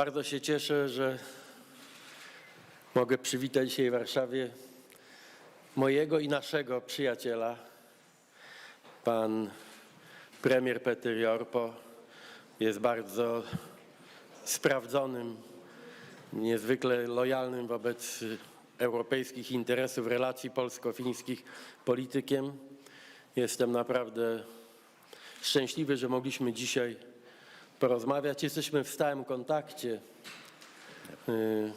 Bardzo się cieszę, że mogę przywitać dzisiaj w Warszawie mojego i naszego przyjaciela, pan premier Peter Jorpo. Jest bardzo sprawdzonym, niezwykle lojalnym wobec europejskich interesów relacji polsko-fińskich politykiem. Jestem naprawdę szczęśliwy, że mogliśmy dzisiaj porozmawiać. Jesteśmy w stałym kontakcie. Y,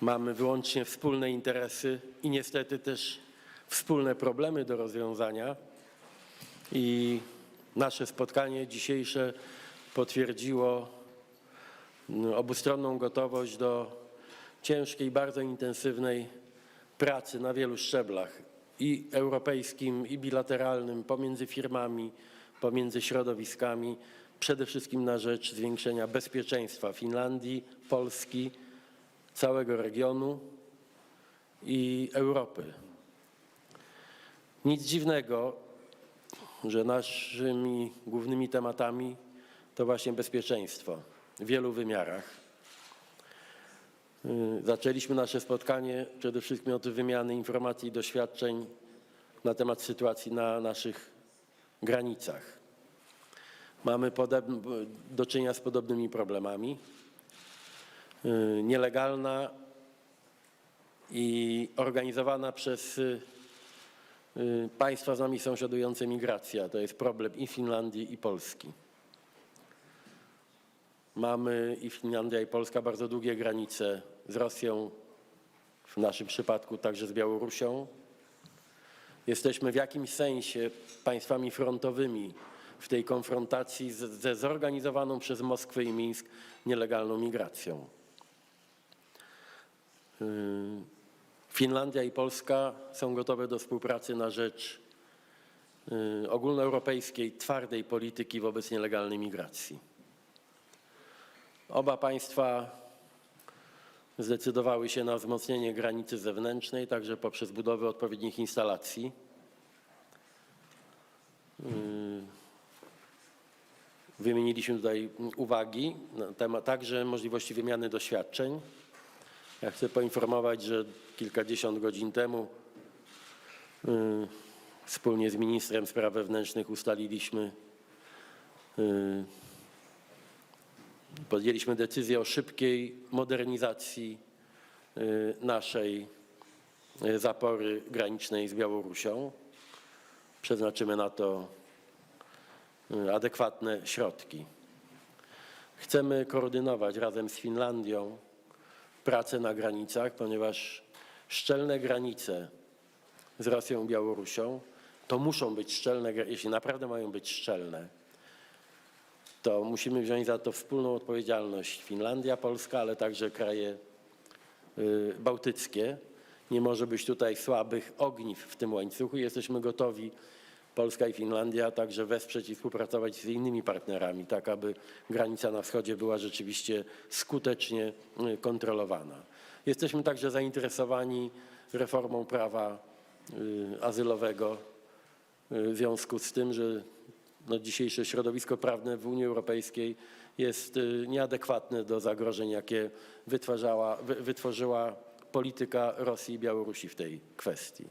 Mamy wyłącznie wspólne interesy i niestety też wspólne problemy do rozwiązania. I nasze spotkanie dzisiejsze potwierdziło y, obustronną gotowość do ciężkiej, bardzo intensywnej pracy na wielu szczeblach i europejskim, i bilateralnym, pomiędzy firmami, pomiędzy środowiskami, przede wszystkim na rzecz zwiększenia bezpieczeństwa Finlandii, Polski, całego regionu i Europy. Nic dziwnego, że naszymi głównymi tematami to właśnie bezpieczeństwo w wielu wymiarach. Y, Zaczęliśmy nasze spotkanie przede wszystkim od wymiany informacji i doświadczeń na temat sytuacji na naszych granicach. Mamy do czynienia z podobnymi problemami. Y, Nielegalna i organizowana przez y, y, państwa z nami sąsiadujące migracja to jest problem i Finlandii, i Polski. Mamy i Finlandia, i Polska bardzo długie granice z Rosją, w naszym przypadku także z Białorusią. Jesteśmy w jakimś sensie państwami frontowymi w tej konfrontacji ze zorganizowaną przez Moskwę i Mińsk nielegalną migracją. Yy, Finlandia i Polska są gotowe do współpracy na rzecz yy, ogólnoeuropejskiej, twardej polityki wobec nielegalnej migracji. Oba państwa zdecydowały się na wzmocnienie granicy zewnętrznej, także poprzez budowę odpowiednich instalacji. Wymieniliśmy tutaj uwagi na temat także możliwości wymiany doświadczeń. Ja chcę poinformować, że kilkadziesiąt godzin temu y, wspólnie z ministrem spraw wewnętrznych ustaliliśmy, y, podjęliśmy decyzję o szybkiej modernizacji y, naszej zapory granicznej z Białorusią. Przeznaczymy na to adekwatne środki. Chcemy koordynować razem z Finlandią pracę na granicach, ponieważ szczelne granice z Rosją i Białorusią to muszą być szczelne, jeśli naprawdę mają być szczelne, to musimy wziąć za to wspólną odpowiedzialność Finlandia, Polska, ale także kraje y, bałtyckie. Nie może być tutaj słabych ogniw w tym łańcuchu. Jesteśmy gotowi, Polska i Finlandia, także wesprzeć i współpracować z innymi partnerami, tak aby granica na wschodzie była rzeczywiście skutecznie y, kontrolowana. Jesteśmy także zainteresowani reformą prawa y, azylowego y, w związku z tym, że no, dzisiejsze środowisko prawne w Unii Europejskiej jest nieadekwatne do zagrożeń, jakie wytwarzała, wy, wytworzyła polityka Rosji i Białorusi w tej kwestii.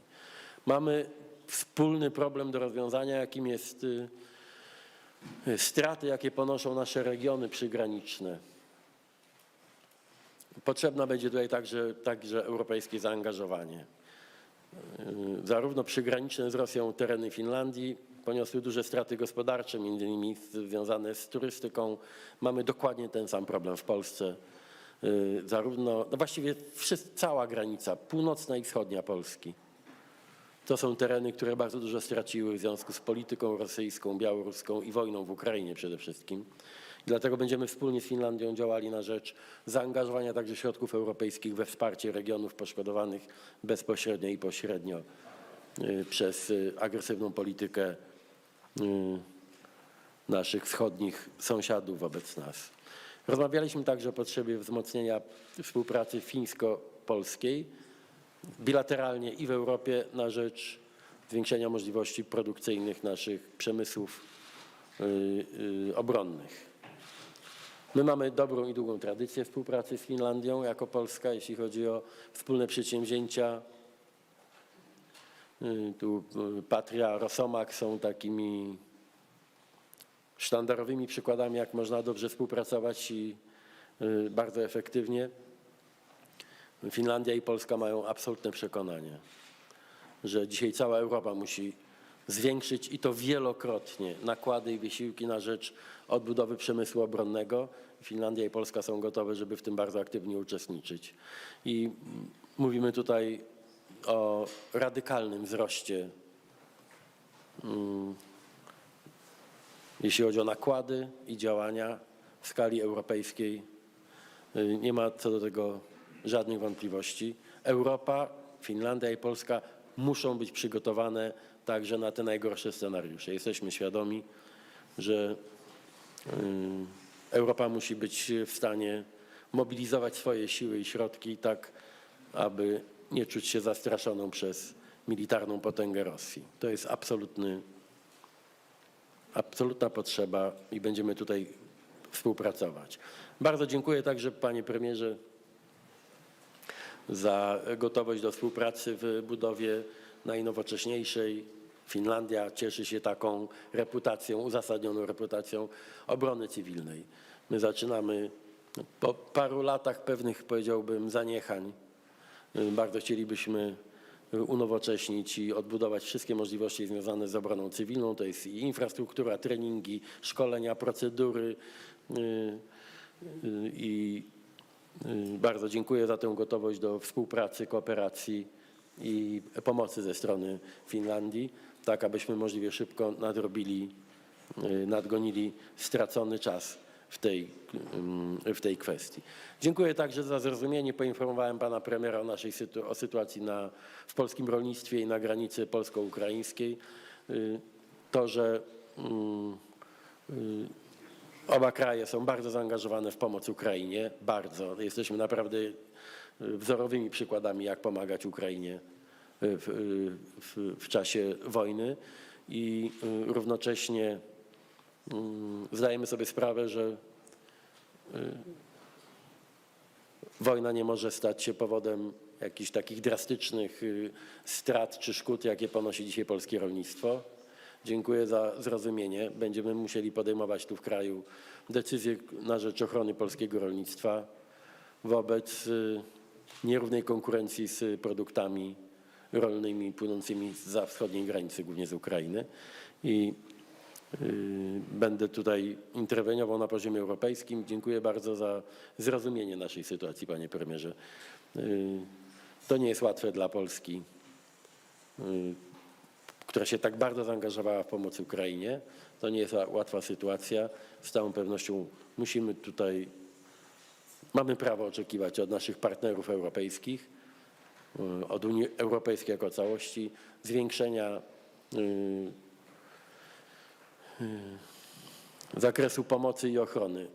Mamy wspólny problem do rozwiązania, jakim jest y, y, straty, jakie ponoszą nasze regiony przygraniczne. Potrzebne będzie tutaj także, także europejskie zaangażowanie. Y, Zarówno przygraniczne z Rosją tereny Finlandii poniosły duże straty gospodarcze, między innymi związane z turystyką. Mamy dokładnie ten sam problem w Polsce. Zarówno, no właściwie wszyscy, cała granica, północna i wschodnia Polski. To są tereny, które bardzo dużo straciły w związku z polityką rosyjską, białoruską i wojną w Ukrainie przede wszystkim. Dlatego będziemy wspólnie z Finlandią działali na rzecz zaangażowania także środków europejskich we wsparcie regionów poszkodowanych bezpośrednio i pośrednio y, przez y, agresywną politykę y, naszych wschodnich sąsiadów wobec nas. Rozmawialiśmy także o potrzebie wzmocnienia współpracy fińsko-polskiej bilateralnie i w Europie na rzecz zwiększenia możliwości produkcyjnych naszych przemysłów y, y, obronnych. My mamy dobrą i długą tradycję współpracy z Finlandią jako Polska, jeśli chodzi o wspólne przedsięwzięcia. Y, Tu Patria, Rosomak są takimi sztandarowymi przykładami, jak można dobrze współpracować i bardzo efektywnie. Finlandia i Polska mają absolutne przekonanie, że dzisiaj cała Europa musi zwiększyć i to wielokrotnie nakłady i wysiłki na rzecz odbudowy przemysłu obronnego. Finlandia i Polska są gotowe, żeby w tym bardzo aktywnie uczestniczyć. I mówimy tutaj o radykalnym wzroście, mm, jeśli chodzi o nakłady i działania w skali europejskiej. Y, Nie ma co do tego żadnych wątpliwości. Europa, Finlandia i Polska muszą być przygotowane także na te najgorsze scenariusze. Jesteśmy świadomi, że y, Europa musi być w stanie mobilizować swoje siły i środki tak, aby nie czuć się zastraszoną przez militarną potęgę Rosji. To jest absolutny, absolutna potrzeba i będziemy tutaj współpracować. Bardzo dziękuję także panie premierze za gotowość do współpracy w budowie najnowocześniejszej. Finlandia cieszy się taką reputacją, uzasadnioną reputacją obrony cywilnej. My zaczynamy po paru latach pewnych, powiedziałbym, zaniechań. Bardzo chcielibyśmy unowocześnić i odbudować wszystkie możliwości związane z obroną cywilną. To jest i infrastruktura, treningi, szkolenia, procedury y, y, i Bardzo dziękuję za tę gotowość do współpracy, kooperacji i pomocy ze strony Finlandii, tak abyśmy możliwie szybko nadrobili, y, nadgonili stracony czas w tej, w tej kwestii. Dziękuję także za zrozumienie. Poinformowałem pana premiera o naszej sytu, o sytuacji na, w polskim rolnictwie i na granicy polsko-ukraińskiej. Y, To, że mm, Oba kraje są bardzo zaangażowane w pomoc Ukrainie, bardzo. Jesteśmy naprawdę y, wzorowymi przykładami, jak pomagać Ukrainie y, w, y, w, w czasie wojny i równocześnie mm, zdajemy sobie sprawę, że wojna nie może stać się powodem jakichś takich drastycznych strat czy szkód, jakie ponosi dzisiaj polskie rolnictwo. Dziękuję za zrozumienie. Będziemy musieli podejmować tu w kraju decyzje na rzecz ochrony polskiego rolnictwa wobec y, nierównej konkurencji z produktami rolnymi płynącymi za wschodniej granicy, głównie z Ukrainy. I y, będę tutaj interweniował na poziomie europejskim. Dziękuję bardzo za zrozumienie naszej sytuacji, panie premierze. Y, To nie jest łatwe dla Polski która się tak bardzo zaangażowała w pomoc Ukrainie. To nie jest ła- łatwa sytuacja. Z całą pewnością musimy tutaj, mamy prawo oczekiwać od naszych partnerów europejskich, y, od Unii Europejskiej jako całości, zwiększenia y, y, zakresu pomocy i ochrony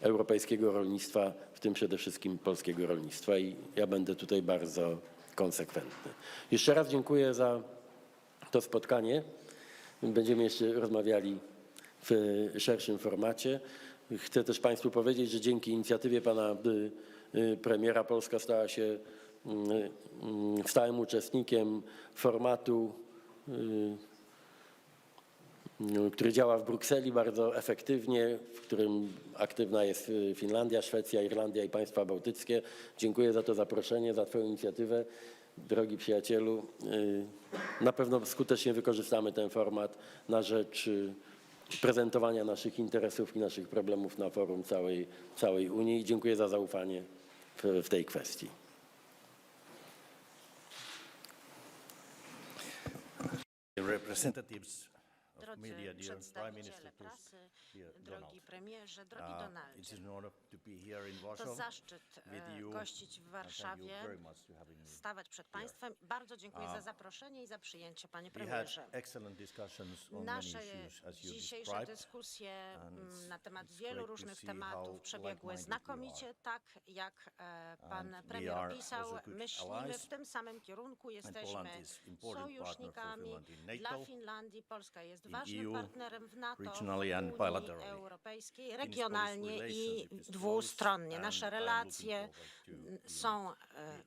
europejskiego rolnictwa, w tym przede wszystkim polskiego rolnictwa i ja będę tutaj bardzo konsekwentny. Jeszcze raz dziękuję za to spotkanie. Będziemy jeszcze rozmawiali w szerszym formacie. Chcę też Państwu powiedzieć, że dzięki inicjatywie pana y, y, premiera Polska stała się y, stałym uczestnikiem formatu, który działa w Brukseli bardzo efektywnie, w którym aktywna jest Finlandia, Szwecja, Irlandia i państwa bałtyckie. Dziękuję za to zaproszenie, za Twoją inicjatywę. Drogi przyjacielu, y, na pewno skutecznie wykorzystamy ten format na rzecz y, prezentowania naszych interesów i naszych problemów na forum całej, całej Unii. Dziękuję za zaufanie w, w tej kwestii. representatives Drodzy media, dear Prime Minister przedstawiciele Tusk, prasy, dear Donald. drogi premierze, drogi Uh, It Donaldzie. is an honor to be here in To Warsaw zaszczyt with e, you. gościć w Warszawie, stawać przed państwem. Bardzo dziękuję za zaproszenie i za przyjęcie, panie premierze. Nasze dzisiejsze dyskusje mm, na temat wielu różnych tematów przebiegły znakomicie, tak jak e, pan premier good Myślimy w tym samym kierunku, jesteśmy sojusznikami dla. Finlandii. Polska jest ważnym EU, partnerem w NATO, w Unii. Europejskiej, regionalnie i dwustronnie. Nasze relacje są e,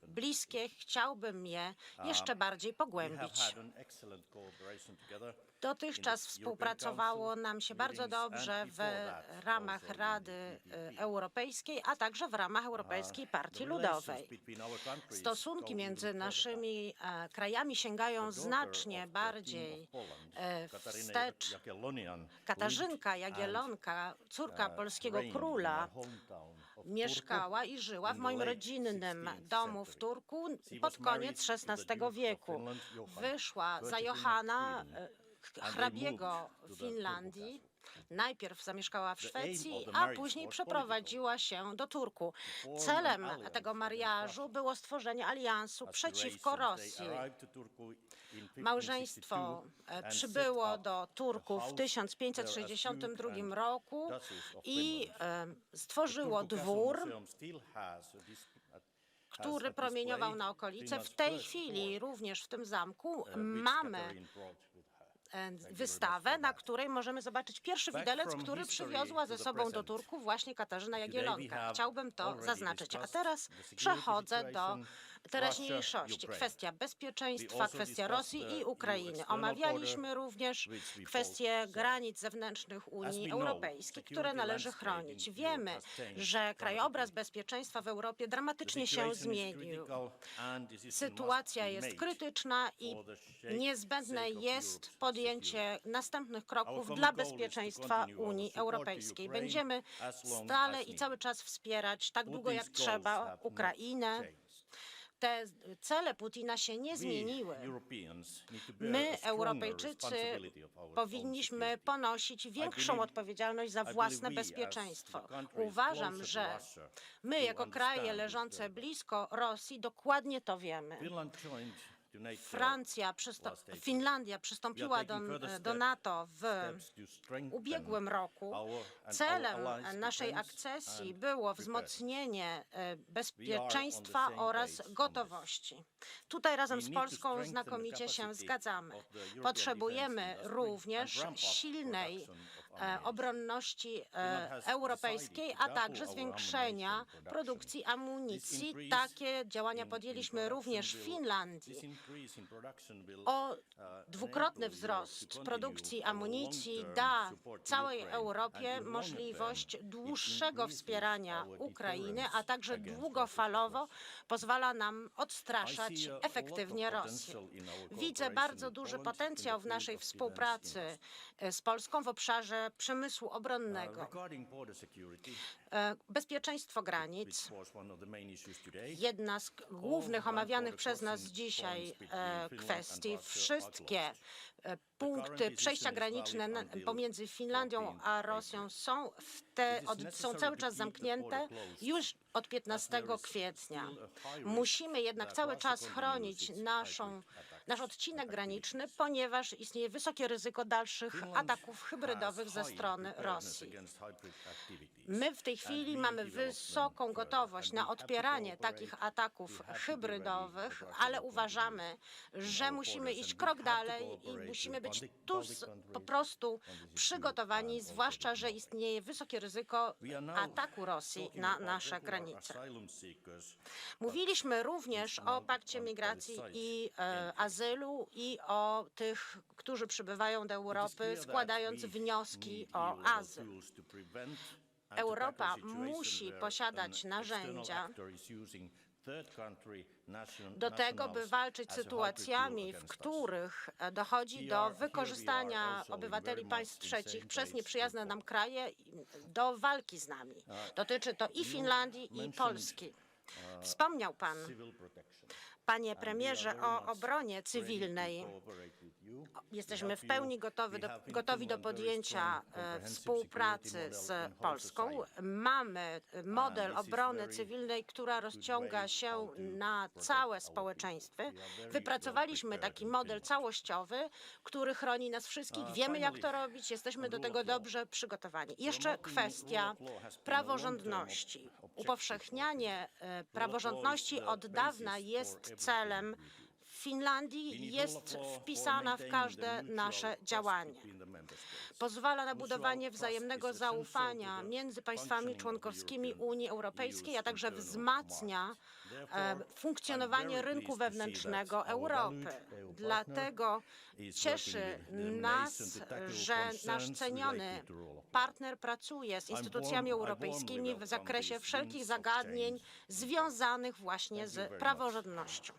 bliskie. Chciałbym je jeszcze bardziej We have pogłębić. Dotychczas współpracowało nam się bardzo dobrze w ramach Rady e. Europejskiej, a także w ramach Europejskiej Partii relations Ludowej. Stosunki między further naszymi e, krajami sięgają znacznie bardziej e, wstecz. Katarzynka Jagiellonka, córka polskiego króla, mieszkała i żyła w moim rodzinnym 16th domu w. Turku pod koniec XVI wieku. Wyszła za Johana, hrabiego Finlandii. Najpierw zamieszkała w Szwecji, a później przeprowadziła się do Turku. Celem tego mariażu było stworzenie aliansu przeciwko Rosji. arrived to Turku in 1562 Małżeństwo e, przybyło do Turku w house where as 1562 Duke and roku i e, stworzyło dwór, has który promieniował na okolice. W tej chwili również w tym zamku uh, mamy wystawę, much for na której możemy zobaczyć pierwszy widelec, który przywiozła ze sobą do. Turku właśnie Katarzyna have Chciałbym to zaznaczyć. A teraz przechodzę do teraźniejszości. Kwestia We bezpieczeństwa, kwestia Rosji i Ukrainy. Omawialiśmy również said. granic zewnętrznych Unii Europejskiej, które należy chronić. Wiemy, że krajobraz bezpieczeństwa w Europie dramatycznie się zmienił. Sytuacja jest krytyczna i niezbędne jest podjęcie następnych kroków dla bezpieczeństwa Unii Europejskiej. Będziemy stale i cały czas wspierać tak długo jak trzeba Ukrainę. Te cele Putina się nie zmieniły. My, Europejczycy, powinniśmy ponosić większą odpowiedzialność za własne bezpieczeństwo. Uważam, że my, jako kraje leżące blisko Rosji, dokładnie to wiemy. Francja, przysto-. Finlandia przystąpiła do, do NATO w ubiegłym roku. Celem naszej akcesji było wzmocnienie e, bezpieczeństwa oraz gotowości. Tutaj razem z Polską znakomicie się zgadzamy. Potrzebujemy również silnej e, obronności e, europejskiej, a także zwiększenia produkcji amunicji. Takie działania podjęliśmy również w Finlandii. O uh, dwukrotny wzrost produkcji amunicji da całej Europie możliwość dłuższego wspierania Ukrainy, a także długofalowo pozwala nam odstraszać efektywnie Rosję. Widzę bardzo duży potencjał w naszej współpracy z Polską w obszarze przemysłu Uh, obronnego. Security, E, Bezpieczeństwo granic. Jedna z głównych omawianych przez nas dzisiaj e, kwestii, wszystkie e, punkty przejścia graniczne pomiędzy Finlandią 14 a. Rosją są, w te, od, są cały czas zamknięte już od as 15 there is kwietnia. Musimy jednak cały czas chronić naszą, nasz odcinek graniczny, ponieważ istnieje wysokie ryzyko dalszych ataków hybrydowych ze strony Rosji. My w tej chwili mamy wysoką gotowość na odpieranie takich ataków hybrydowych, ale uważamy, że musimy iść krok dalej i musimy być tu po prostu przygotowani, zwłaszcza, że istnieje wysokie ryzyko ataku Rosji na nasze granice. Mówiliśmy również o pakcie migracji i e, azylu i o tych, którzy przybywają do Europy, składając wnioski o azyl. Europa musi posiadać narzędzia do tego, by walczyć hybrid sytuacjami, w których e, dochodzi do wykorzystania obywateli państw trzecich przez nieprzyjazne nam kraje do walki z nami. Dotyczy to i Finlandii, i Polski. Wspomniał Pan. Panie premierze, o obronie cywilnej. Jesteśmy w pełni gotowi do, gotowi do podjęcia e, współpracy z Polską. Mamy e, model obrony cywilnej, która rozciąga się na całe społeczeństwo. Wypracowaliśmy taki model całościowy, który chroni nas wszystkich. Uh, Wiemy, jak to robić, jesteśmy do tego dobrze przygotowani. Jeszcze kwestia a praworządności. Upowszechnianie e, praworządności od dawna jest celem. Finlandii jest wpisana w każde nasze działanie. Pozwala na budowanie wzajemnego zaufania między państwami członkowskimi Unii Europejskiej, a także wzmacnia e, funkcjonowanie rynku wewnętrznego Europy. Dlatego cieszy nas, że nasz ceniony partner pracuje z instytucjami europejskimi w zakresie wszelkich zagadnień związanych właśnie z praworządnością.